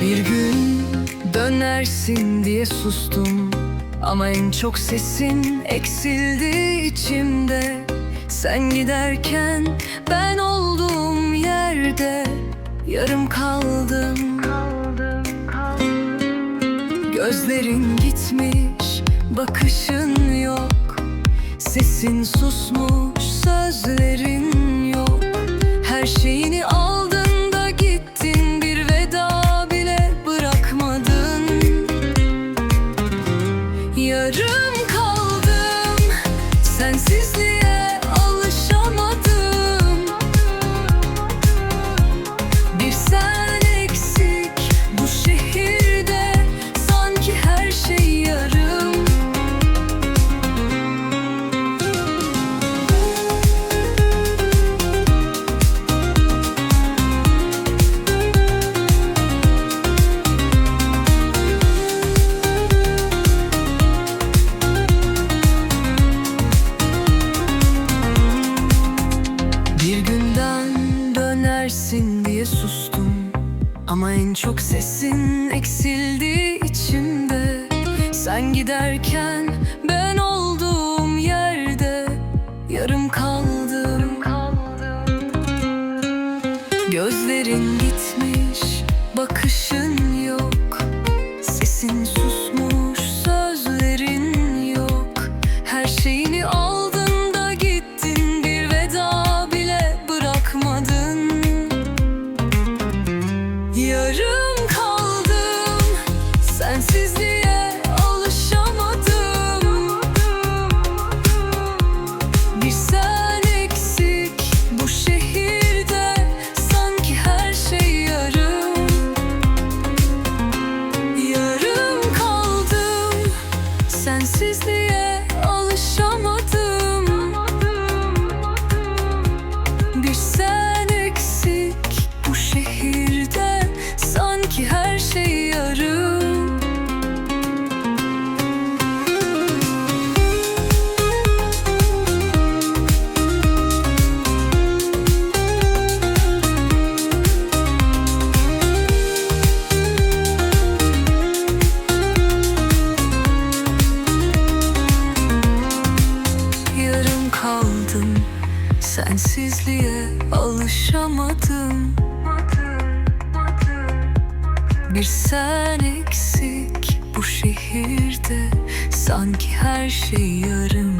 Bir gün dönersin diye sustum. Ama en çok sesin eksildi içimde. Sen giderken ben olduğum yerde Yarım kaldım. Gözlerin gitmiş, bakışın yok. Sesin susmuş, sözlerin sustum. Ama en çok sesin eksildi içimde. Sen giderken ben olduğum yerde Yarım kaldım. Gözlerin gitmiş, bakışın kaldım Sensizliğe alışamadım Bir sen eksik bu şehirde. Sanki her şey yarım